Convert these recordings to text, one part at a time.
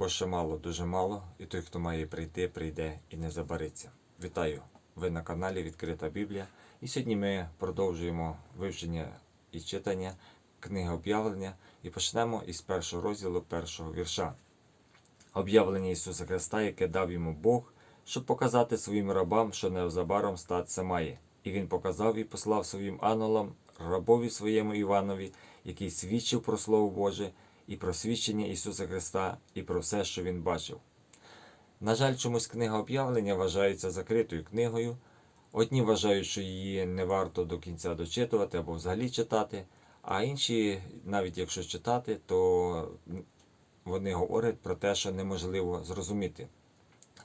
бо ще мало, дуже мало, і той, хто має прийти, прийде і не забариться. Вітаю! Ви на каналі Відкрита Біблія. І сьогодні ми продовжуємо вивчення і читання книги об'явлення і почнемо із першого розділу першого вірша. Об'явлення Ісуса Христа, яке дав йому Бог, щоб показати своїм рабам, що незабаром статися має. І він показав і послав своїм ангелам, рабові своєму Іванові, який свідчив про Слово Боже і про свідчення Ісуса Христа, і про все, що він бачив. На жаль, чомусь книга об'явлення вважається закритою книгою. Одні вважають, що її не варто до кінця дочитувати або взагалі читати, а інші, навіть якщо читати, то вони говорять про те, що неможливо зрозуміти.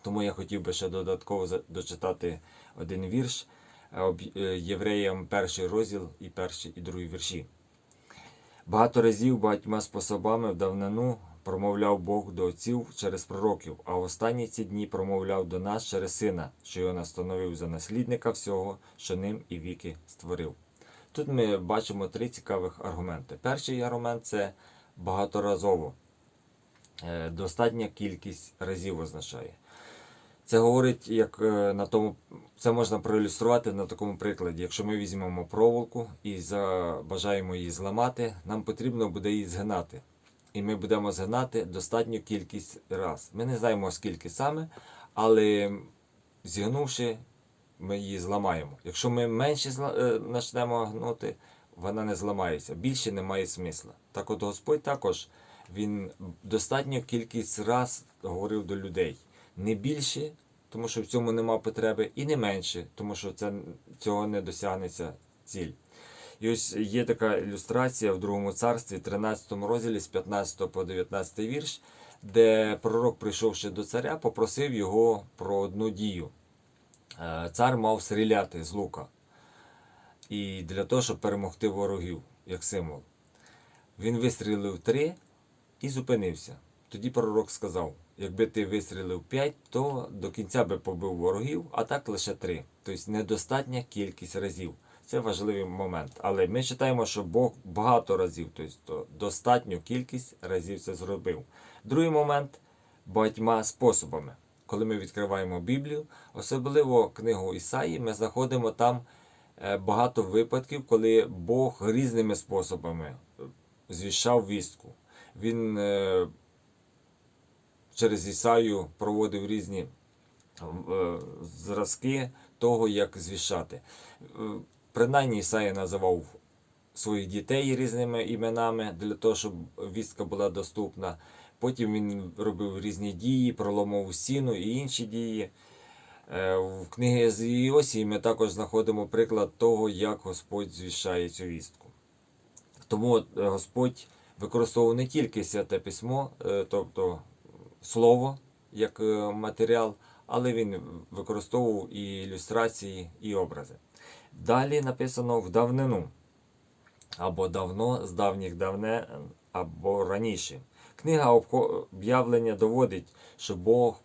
Тому я хотів би ще додатково дочитати один вірш е, е, Євреям перший розділ і перший і другий вірші. Багато разів багатьма способами в давнину промовляв Бог до отців через пророків, а в останні ці дні промовляв до нас через сина, що його настановив за наслідника всього, що ним і віки створив. Тут ми бачимо три цікавих аргументи. Перший аргумент це багаторазово. Е, Достатня кількість разів означає. Це говорить, як е, на тому, це можна проілюструвати на такому прикладі. Якщо ми візьмемо проволоку і бажаємо її зламати, нам потрібно буде її згинати. І ми будемо згинати достатню кількість раз. Ми не знаємо скільки саме, але зігнувши, ми її зламаємо. Якщо ми менше е, почнемо гнути, вона не зламається. Більше немає смисла. Так от Господь також він достатню кількість раз говорив до людей. Не більше, тому що в цьому нема потреби, і не менше, тому що це, цього не досягнеться ціль. І ось є така ілюстрація в другому царстві, 13 розділі з 15 по 19 вірш, де пророк, прийшовши до царя, попросив його про одну дію. Е, Цар мав стріляти з лука. І для того, щоб перемогти ворогів, як символ. Він вистрілив три і зупинився. Тоді пророк сказав: якби ти вистрілив п'ять, то до кінця би побив ворогів, а так лише три. Тобто недостатня кількість разів. Це важливий момент. Але ми читаємо, що Бог багато разів, тобто достатню кількість разів це зробив. Другий момент багатьма способами. Коли ми відкриваємо Біблію, особливо книгу Ісаї, ми знаходимо там е, багато випадків, коли Бог різними способами е, звіщав вістку. Він е, через Ісаю проводив різні е, зразки того, як звіщати. Е, Принаймні Ісая називав своїх дітей різними іменами для того, щоб вістка була доступна. Потім він робив різні дії, проломав стіну і інші дії. Е, В книгі з Іосії ми також знаходимо приклад того, як Господь звіщає цю вістку. Тому Господь використовував не тільки святе письмо, тобто слово як е, матеріал, але він використовував і ілюстрації, і образи. Далі написано в давнину, або давно, з давніх давне, або раніше. Книга об'явлення доводить, що Бог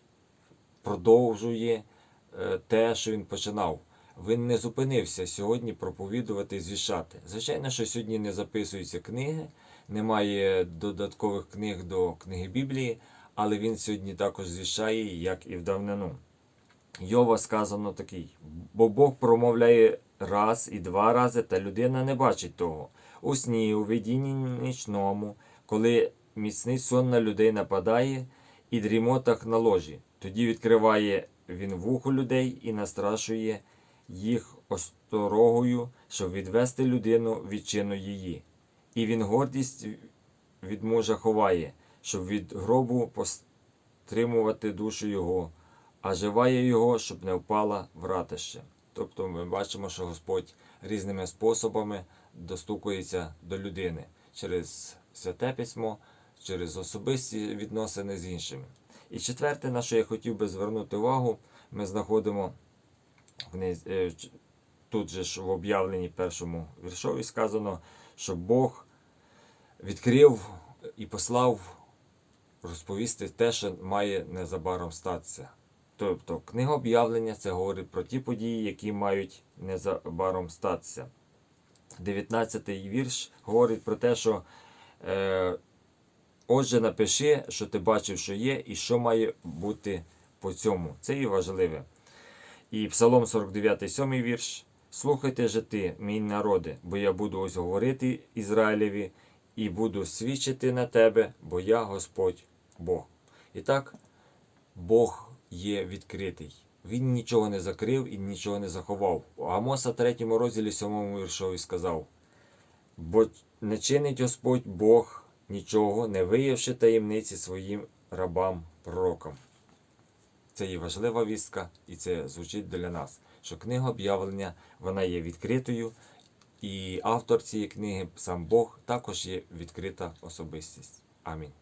продовжує е, те, що він починав. Він не зупинився сьогодні проповідувати і звіщати. Звичайно, що сьогодні не записуються книги, немає додаткових книг до книги Біблії, але він сьогодні також звіщає, як і в давнину. Йова сказано такий: бо Бог промовляє раз і два рази, та людина не бачить того. У сні, у видінні нічному, коли міцний сон на людей нападає і дрімотах на ложі. Тоді відкриває він вухо людей і настрашує їх осторогою, щоб відвести людину від чину її. І він гордість від мужа ховає, щоб від гробу постримувати душу його, а живає його, щоб не впала в ратище. Тобто ми бачимо, що Господь різними способами достукується до людини через святе письмо, через особисті відносини з іншими. І четверте, на що я хотів би звернути увагу, ми знаходимо е, тут же ж в об'явленні першому віршові сказано, що Бог відкрив і послав розповісти те, що має незабаром статися. Тобто книга об'явлення це говорить про ті події, які мають незабаром статися. 19 вірш говорить про те, що е, Отже, напиши, що ти бачив, що є, і що має бути по цьому. Це і важливе. І Псалом 49, 7 вірш. Слухайте же ти, мій народи, бо я буду ось говорити Ізраїлеві, і буду свідчити на тебе, бо я Господь Бог. І так, Бог є відкритий. Він нічого не закрив і нічого не заховав. У Амоса 3 розділі 7 віршові сказав: Бо не чинить Господь Бог нічого, не виявши таємниці своїм рабам пророкам. Це є важлива вістка, і це звучить для нас, що книга об'явлення вона є відкритою, і автор цієї книги, сам Бог, також є відкрита особистість. Амінь.